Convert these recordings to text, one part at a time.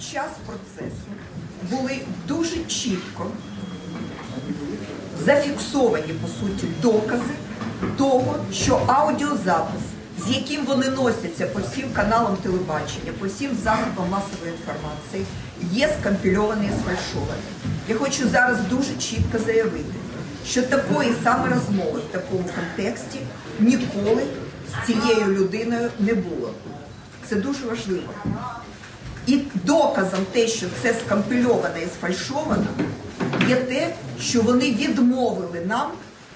час процесу були дуже чітко зафіксовані по суті докази того, що аудіозапис, з яким вони носяться по всім каналам телебачення, по всім засобам масової інформації, є скомпільований і сфальшований. Я хочу зараз дуже чітко заявити, що такої саме розмови в такому контексті ніколи з цією людиною не було. Це дуже важливо. І доказом те, що це скомпільовано і сфальшовано, є те, що вони відмовили нам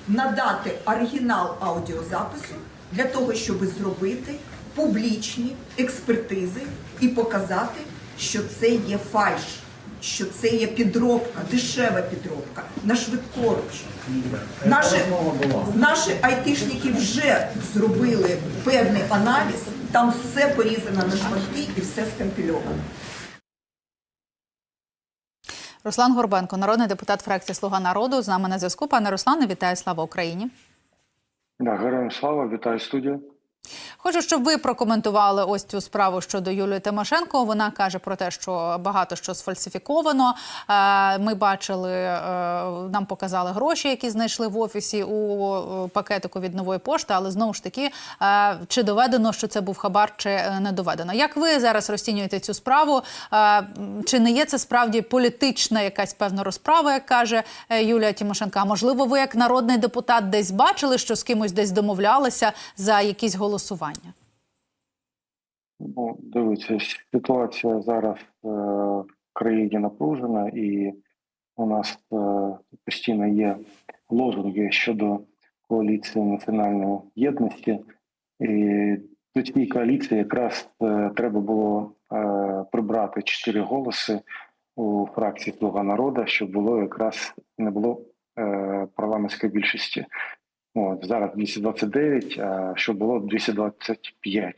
надати оригінал аудіозапису для того, щоб зробити публічні експертизи і показати, що це є фальш, що це є підробка, дешева підробка на швидкоруч. Наші, наші айтишники вже зробили певний аналіз, там все порізано на шматки і все скомпільовано. Руслан Горбенко, народний депутат фракції Слуга народу. З нами на зв'язку. Пане Руслане, вітаю, слава Україні. Да, героям слава, вітаю студію. Хочу, щоб ви прокоментували ось цю справу щодо Юлії Тимошенко. Вона каже про те, що багато що сфальсифіковано. Е, Ми бачили, е, нам показали гроші, які знайшли в офісі у пакетику від нової пошти. Але знову ж таки, е, чи доведено, що це був хабар, чи не доведено? Як ви зараз розцінюєте цю справу? Чи не є це справді політична якась певна розправа, як каже Юлія Тимошенко? А можливо, ви як народний депутат десь бачили, що з кимось десь домовлялися за якісь голосування? Ну, дивіться, ситуація зараз е, в країні напружена, і у нас е, постійно є лозунги щодо коаліції національної єдності. І до цієї коаліції якраз е, треба було е, прибрати чотири голоси у фракції Слуга народу, щоб було якраз не було е, парламентської більшості. Зараз 229, а щоб було 225.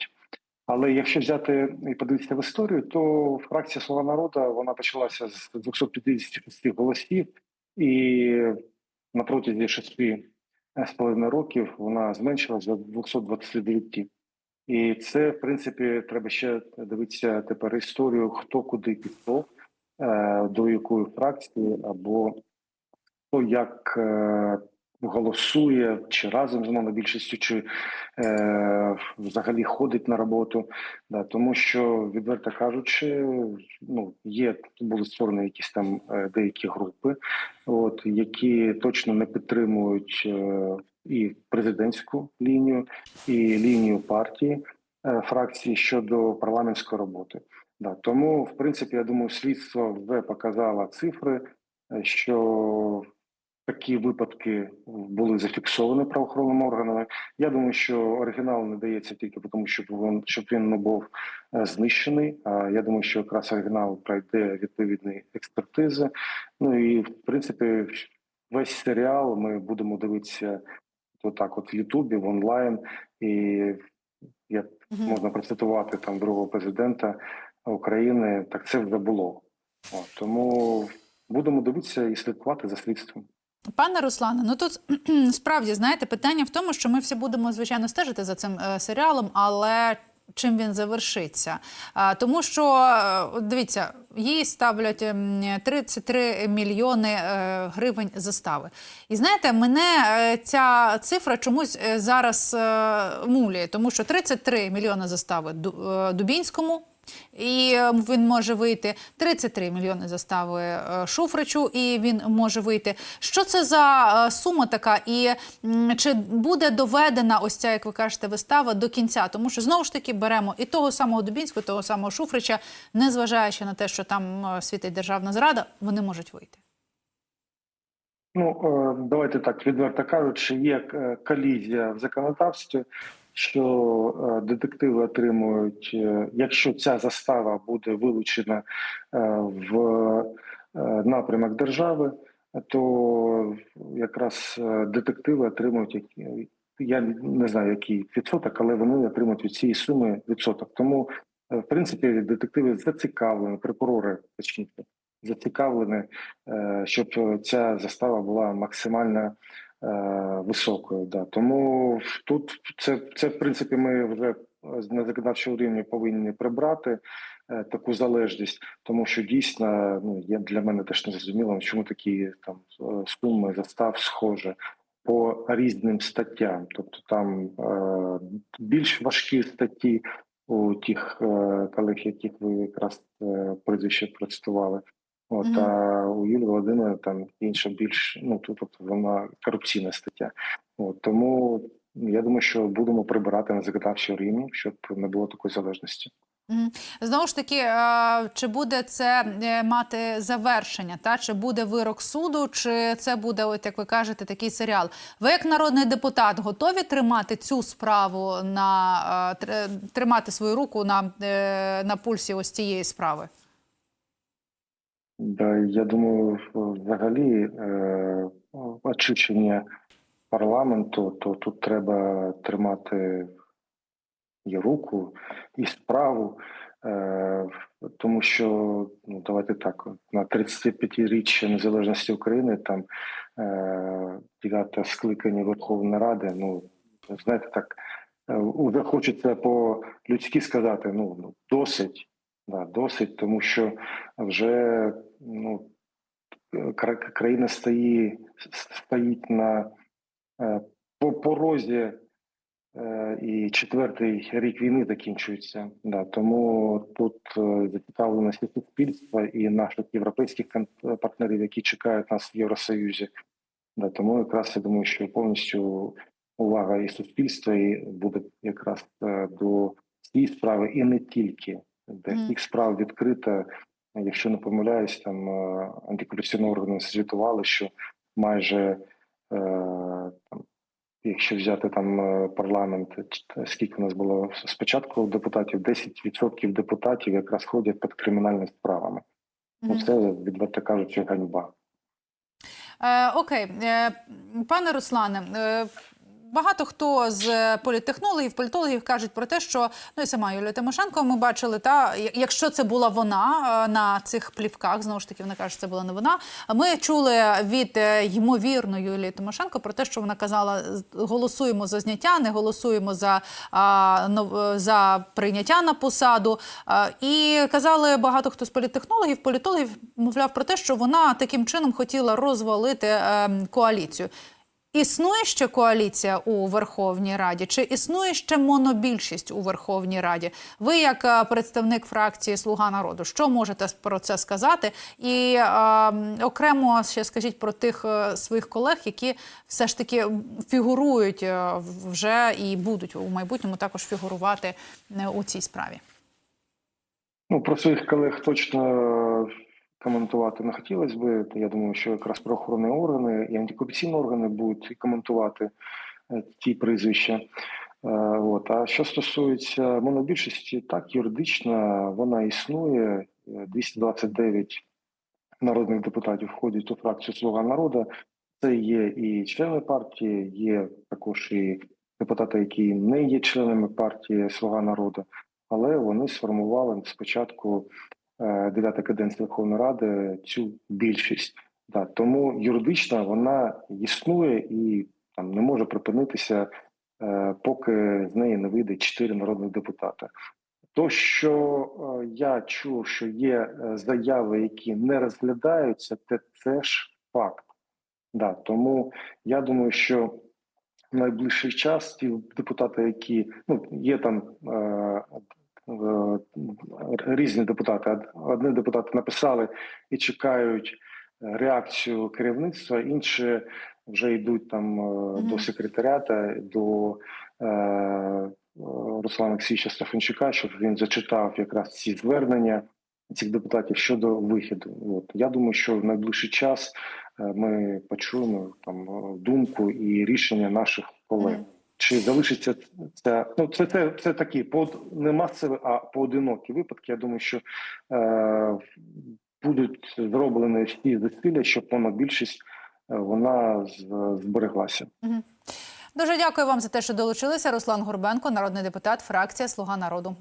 Але якщо взяти і подивитися в історію, то фракція Слова народу вона почалася з 256 голосів, і на протязі шести з половиною років вона зменшилася до 229. І це, в принципі, треба ще дивитися тепер історію, хто куди пішов, е, до якої фракції, або хто як е, голосує, чи разом з монобільшістю, чи е, взагалі ходить на роботу. Да, тому що, відверто кажучи, ну є були створені якісь там е, деякі групи, от які точно не підтримують е, і президентську лінію, і лінію партії е, фракції щодо парламентської роботи. Да, тому, в принципі, я думаю, слідство вже показало цифри, е, що такі випадки були зафіксовані правоохоронними органами. Я думаю, що оригінал не дається тільки тому, щоб він щоб він не був е, знищений. А я думаю, що якраз оригінал пройде відповідні експертизи. Ну і в принципі, весь серіал ми будемо дивитися отак, от в Ютубі, в онлайн, і як можна процитувати там другого президента України, так це вже було. От, тому будемо дивитися і слідкувати за слідством. Пане Руслане, ну тут справді знаєте питання в тому, що ми всі будемо звичайно стежити за цим е, серіалом, але чим він завершиться? А, тому що е, дивіться, їй ставлять ем, 33 мільйони е, гривень застави. І знаєте, мене е, ця цифра чомусь е, зараз е, мулює, тому що 33 мільйони застави е, Дубінському. І е, він може вийти 33 мільйони застави е, Шуфричу, і він може вийти. Що це за е, сума така? І чи буде доведена ось ця, як ви кажете, вистава до кінця? Тому що знову ж таки беремо і того самого Дубінського, і того самого Шуфрича, незважаючи на те, що там світить державна зрада, вони можуть вийти. Ну давайте так відверто кажучи, є колізія в законодавстві, що е, детективи отримують, е, якщо ця застава буде вилучена е, в напрямок держави, то якраз детективи отримують я не знаю, який відсоток, але вони отримують від цієї суми відсоток. Тому, в принципі, детективи зацікавлені, прокурори точніше зацікавлені, щоб ця застава була максимально високою. Да. Тому тут це, це в принципі ми вже на законодавчому рівні повинні прибрати. е, таку залежність, тому що дійсно ну є для мене теж не зрозуміло, чому такі там е, суми застав схожі по різним статтям. Тобто там е, більш важкі статті у тих е, колег, яких ви якраз е, прізвище процитували. От Мгм. а у Юлії Володимира там інша більш ну тут тобто вона корупційна стаття. От тому я думаю, що будемо прибирати на законодавчий рівні, щоб не було такої залежності. Знову ж таки, чи буде це е, мати завершення, та чи буде вирок суду, чи це буде, от як ви кажете, такий серіал? Ви, як народний депутат, готові тримати цю справу на е, тримати свою руку на, е, на пульсі ось цієї справи? Да, я думаю, взагалі е, очищення парламенту, то тут треба тримати і руку, і справу, е, тому що ну давайте так, на 35-річчя незалежності України там е, дев'яте скликання Верховної Ради. Ну знаєте, так е, уже хочеться по людськи сказати: ну ну, досить, да, досить, тому що вже ну кра- країна стоїть, стоїть на е, по порозі, е, і четвертий рік війни закінчується. Да, тому тут е, зацікавленість і суспільства і наших європейських партнерів, які чекають нас в Євросоюзі. Да, тому якраз я думаю, що повністю увага і суспільства і буде якраз до цієї справи, і не тільки де Мгм. їх справ відкрита. Якщо не помиляюсь, там е, антикорупційні органи звітували, що майже е, там, якщо взяти там е, парламент, скільки у нас було спочатку депутатів, 10% депутатів якраз ходять під кримінальними справами. Ну Мгм. це відверто кажучи, ганьба. Окей, пане Руслане. Багато хто з е, політтехнологів, політологів кажуть про те, що ну і сама Юлія Тимошенко ми бачили, та якщо це була вона е, на цих плівках, знову ж таки вона каже, що це була не вона. Ми чули від е, ймовірно Юлії Тимошенко про те, що вона казала: голосуємо за зняття, не голосуємо за, за прийняття на посаду. І казали багато хто з політтехнологів, політологів мовляв про те, що вона таким чином хотіла розвалити ем, коаліцію. Існує ще коаліція у Верховній Раді? Чи існує ще монобільшість у Верховній Раді? Ви, як е, представник фракції Слуга народу, що можете про це сказати? І е, окремо ще скажіть про тих е, своїх колег, які все ж таки фігурують е, вже і будуть у майбутньому також фігурувати у цій справі. Ну, про своїх колег точно коментувати не хотілося би. Я думаю, що якраз правоохоронні органи і антикорупційні органи будуть коментувати е, ті прізвища. Е, От. А що стосується монобільшості, так, юридично вона існує. Е, 229 народних депутатів входять у фракцію Слуга народу. Це є і члени партії, є також і депутати, які не є членами партії Слуга народу, але вони сформували спочатку е, дев'ята каденція Верховної Ради цю більшість. Да, тому юридично вона існує і там не може припинитися, е, поки з неї не вийде чотири народних депутата. То, що е, я чув, що є е, заяви, які не розглядаються, те це ж факт. Да, тому я думаю, що в найближчий час ті депутати, які ну є там е, е, різні депутати. Од- Одні депутати написали і чекають е, реакцію керівництва, інші вже йдуть там е, до секретаріата, до е, е, Руслана Олексійовича Стефанчука, щоб він зачитав якраз ці звернення цих депутатів щодо вихіду. От я думаю, що в найближчий час е, ми почуємо там е, думку і рішення наших колег. Чи залишиться це? Ну це це, це такі под не масові, а поодинокі випадки. Я думаю, що е, будуть зроблені всі зусилля, щоб монобільшість е, вона збереглася. Дуже дякую вам за те, що долучилися. Руслан Горбенко, народний депутат, фракція Слуга народу.